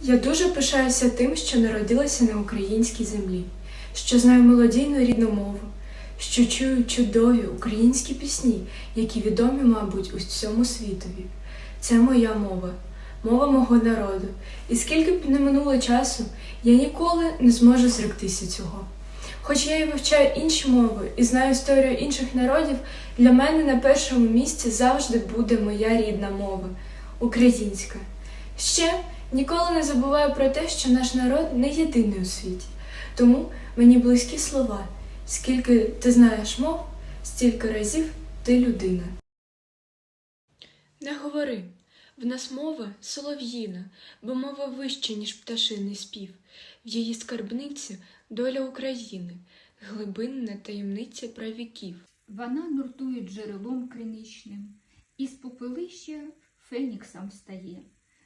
Я дуже пишаюся тим, що народилася на українській землі, що знаю мелодійну рідну мову, що чую чудові українські пісні, які відомі, мабуть, усьому світові. Це моя мова, мова мого народу. І скільки б не минуло часу, я ніколи не зможу зректися цього. Хоч я і вивчаю інші мови і знаю історію інших народів, для мене на першому місці завжди буде моя рідна мова українська. Ще ніколи не забуваю про те, що наш народ не єдиний у світі. Тому мені близькі слова. Скільки ти знаєш мов, стільки разів ти людина. Не говори. В нас мова солов'їна, бо мова вища, ніж пташиний спів. В її скарбниці доля України, глибинна таємниця правіків. Вона нуртує джерелом криничним, із попелища феніксом стає.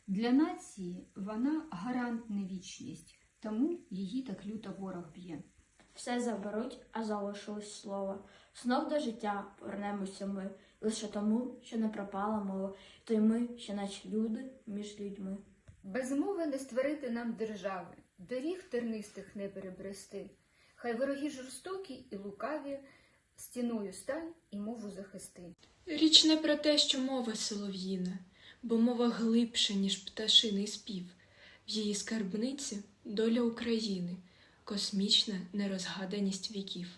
Для нації вона гарант не вічність, тому її так люто ворог б'є. Все заберуть, а залишилось слово. Знов до життя повернемося ми, лише тому, що не пропала мова, то й ми, що наче люди між людьми. Без мови не створити нам держави, доріг тернистих не перебрести. Хай вороги жорстокі і лукаві стіною стань і мову захисти. Річ не про те, що мова солов'їна, бо мова глибша, ніж пташиний спів. В її скарбниці доля України, космічна нерозгаданість віків.